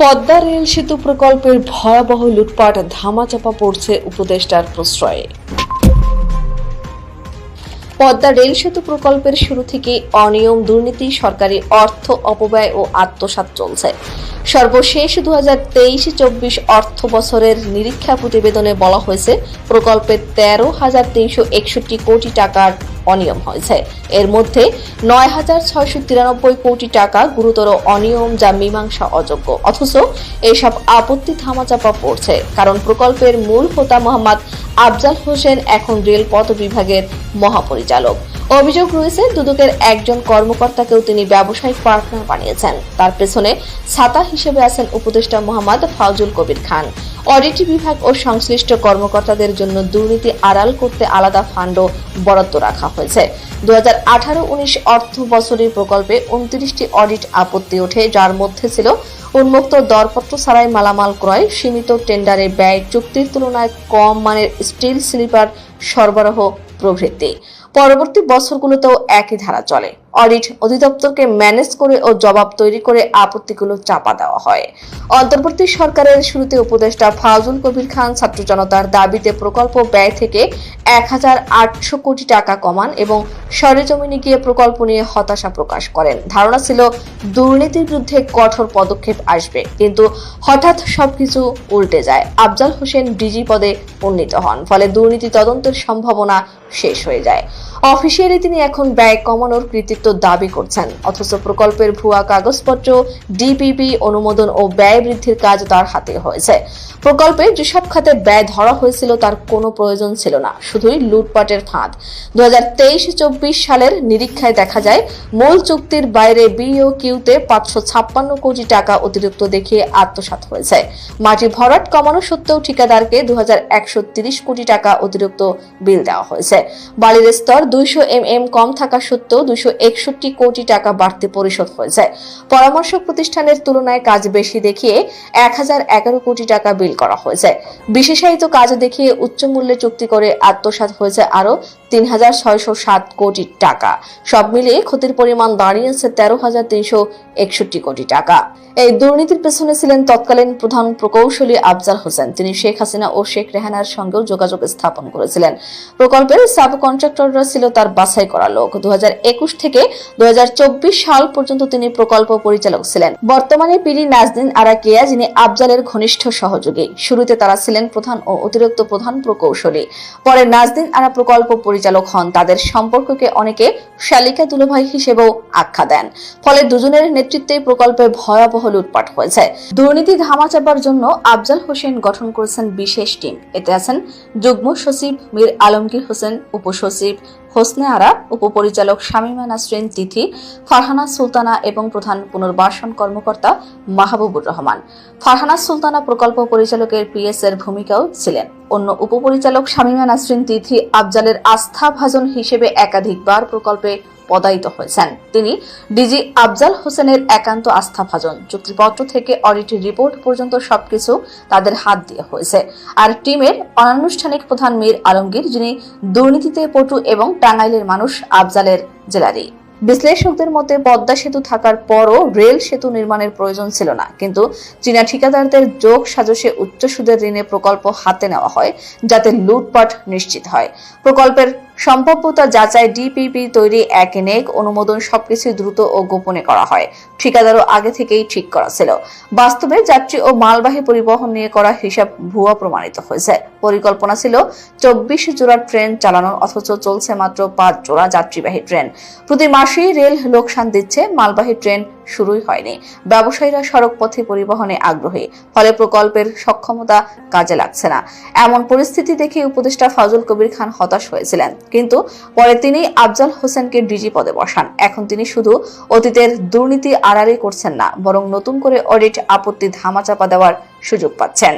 Padma rail সেতু প্রকল্পের ভয়াবহ লুটপাট ধামাচাপা পড়ছে উপদেষ্টার প্রশ্রয়ে। পদ্মা রেল সেতু প্রকল্পের শুরু থেকে অনিয়ম, দুর্নীতি, সরকারি অর্থ অপব্যয় ও আত্মসাৎ চলছে। সর্বশেষ দু হাজার তেইশ চব্বিশ অর্থ বছরের নিরীক্ষা প্রতিবেদনে বলা হয়েছে, প্রকল্পে তেরো হাজার তিনশো একষট্টি কোটি টাকার অনিয়ম হয়েছে। এর মধ্যে নয় হাজার ছয়শো তিরানব্বই কোটি টাকা গুরুতর অনিয়ম যা মীমাংসা অযোগ্য। অথচ এসব আপত্তি থামাচাপা পড়ছে। কারণ প্রকল্পের মূল হোতা মোহাম্মদ আফজাল হোসেন এখন রেলপথ বিভাগের মহাপরিচালক। অভিযোগ রয়েছে, দুদকের একজন কর্মকর্তাকেও তিনি ব্যবসায়িক পার্টনার বানিয়েছেন। তার পেছনে ছাতা হিসেবে আছেন উপদেষ্টা মোহাম্মদ ফাউজুল কবির খান। অডিট বিভাগ ও সংশ্লিষ্ট কর্মকর্তাদের জন্য দুর্নীতি আড়াল করতে আলাদা ফান্ডও বরাদ্দ রাখা হয়েছে। দু হাজার আঠারো উনিশ অর্থ বছরের প্রকল্পে উনত্রিশটি অডিট আপত্তি ওঠে, যার মধ্যে ছিল উন্মুক্ত দরপত্র ছাড়াই মালামাল ক্রয়, সীমিত টেন্ডারে ব্যয়, চুক্তির তুলনায় কম মানের স্টিল স্লিপার সরবরাহ প্রভৃতি। পরবর্তী বছরগুলোতেও একই ধারা চলে। অডিট অধিদপ্তরকে ম্যানেজ করে ও জবাব তৈরি করে আপত্তিগুলো চাপা দেওয়া হয়। অন্তর্বর্তী সরকারের শুরুতে উপদেষ্টা ফাউজুল কবির খান ছাত্র জনতার দাবিতে প্রকল্প ব্যয় থেকে এক হাজার আটশো কোটি টাকা কমান এবং সরেজমিনে গিয়ে প্রকল্প নিয়ে হতাশা প্রকাশ করেন। ধারণা ছিল, দুর্নীতির বিরুদ্ধে কঠোর পদক্ষেপ আসবে, কিন্তু হঠাৎ সবকিছু উল্টে যায়। আফজাল হোসেন ডিজি পদে উন্নীত হন, ফলে দুর্নীতি তদন্তের সম্ভাবনা শেষ হয়ে যায়। অফিসিয়ালি তিনি এখন ব্যয় কমানোর কৃতিত্ব দাবি করছেন। অথচ প্রকল্পের ভুয়া কাগজপত্র ডিপিপি অনুমোদন ও ব্যয় বৃদ্ধির কাজ তার হাতে হয়েছে। প্রকল্পে যেসব খাতে ব্যয় ধরা হয়েছিল তার কোনো প্রয়োজন ছিল না, শুধুই লুটপাটের ফাঁদ। দু হাজার সালের নিরীক্ষায় দেখা যায়, মূল চুক্তির বাইরে বিও কিউতে পাঁচশো ছাপ্পান্ন কোটি টাকা অতিরিক্ত দেখিয়ে আত্মসাৎ হয়েছে। মাটি ভরাট কমানো সত্ত্বেও ঠিকাদারকে দু কোটি টাকা অতিরিক্ত বিল দেওয়া হয়েছে। বালির স্তর দুইশো এম এম কম থাকা সত্ত্বেও দুইশো একষট্টি কোটি টাকা বাড়তি পরিশোধ হয়েছে পরামর্শক প্রতিষ্ঠানের তুলনায় কাজ বেশি দেখিয়ে এক হাজার এগারো কোটি টাকা বিল করা হয়ে যায়। বিশেষায়িত কাজ দেখিয়ে উচ্চ মূল্যে চুক্তি করে আত্মসাৎ হয়েছে আরও তিন হাজার ছয়শো সাত কোটি টাকা। সব মিলিয়ে ক্ষতির পরিমাণ দাঁড়িয়েছে তেরো হাজার তিনশো একষট্টি কোটি টাকা। এই দুর্নীতির পেছনে ছিলেন তৎকালীন প্রধান প্রকৌশলী আফজাল হোসেন। তিনি শেখ হাসিনা ও শেখ রেহানার সঙ্গেও যোগাযোগ স্থাপন করেছিলেন। প্রকল্পের সাব কন্ট্রাক্টররা ছিল তার বাছাই করা লোক। দু থেকে দু সাল পর্যন্ত তিনি প্রকল্প পরিচালক ছিলেন। বর্তমানে পিডি নাজদিন আরাকিয়া, যিনি আফজালের ঘনিষ্ঠ সহযোগী। শুরুতে তারা ছিলেন প্রধান ও অতিরিক্ত প্রধান প্রকৌশলী। পরে নাজদিন আরা প্রকল্প পরিচালক হন। তাদের সম্পর্ককে অনেকে শালিকা দুলভাই হিসেবেও আখ্যা দেন। ফলে দুজনের নেতৃত্বে প্রকল্পে ভয়াবহ লুটপাট হয়েছে। দুর্নীতি ধামাচাপার জন্য আফজাল হোসেন গঠন করেছেন বিশেষ টিম। এতে আছেন যুগ্ম সচিব মীর আলমগীর হোসেন, উপসচিব হোসনে আরা উপপরিচালক শামীমা নাসরিন তিথি, ফারহানা সুলতানা এবং প্রধান পুনর্বাসন কর্মকর্তা মাহবুবুর রহমান। ফারহানা সুলতানা প্রকল্প পরিচালকের পিএস এর ভূমিকাও ছিলেন। অন্য উপপরিচালক শামীমা নাসরিন তিথি আফজালের আস্থাভাজন হিসেবে একাধিকবার প্রকল্পে পদায়িত হয়েছেন। তিনি ডিজি আফজাল হোসেনের একান্ত আস্থাভাজন চুক্তিপত্র থেকে অডিট রিপোর্ট পর্যন্ত সবকিছু তাদের হাত দিয়ে হয়েছে। আর টিমের অনানুষ্ঠানিক প্রধান মীর আলমগীর, যিনি দুর্নীতিতে পটু এবং টাঙ্গাইলের মানুষ, আফজালের জেলারই। বিশ্লেষকদের মতে পদ্মা সেতু থাকার পরও রেল সেতু নির্মাণের প্রয়োজন ছিল না। কিন্তু চীনা ঠিকাদারদের যোগ সাজসে উচ্চ সুদের ঋণে প্রকল্প হাতে নেওয়া হয়, যাতে লুটপাট নিশ্চিত হয়। প্রকল্পের সম্ভাব্যতা যাচাই ডিপিপি তৈরি এক নেক অনুমোদন সবকিছু দ্রুত ও গোপনে করা হয়। ঠিকাদারও আগে থেকেই ঠিক করা ছিল। বাস্তবে যাত্রী ও মালবাহী পরিবহন নিয়ে করা হিসাব ভুয়া প্রমাণিত হয়েছে। পরিকল্পনা ছিল চব্বিশ জোড়া ট্রেন চালানোর অথচ চলছে মাত্র পাঁচ জোড়া যাত্রীবাহী ট্রেন। প্রতি মাসেই রেল লোকসান দিচ্ছে, মালবাহী ট্রেন শুরুই হয়নি। ব্যবসায়ীরা সড়ক পথে পরিবহনে আগ্রহী, ফলে প্রকল্পের সক্ষমতা কাজে লাগছে না। এমন পরিস্থিতি দেখে উপদেষ্টা ফাজল কবির খান হতাশ হয়েছিলেন। কিন্তু পরে তিনি আফজাল হোসেনকে ডিজি পদে বসান। এখন তিনি শুধু অতীতের দুর্নীতি আড়ালে করছেন না, বরং নতুন করে অডিট আপত্তি ধামাচাপা দেওয়ার সুযোগ পাচ্ছেন।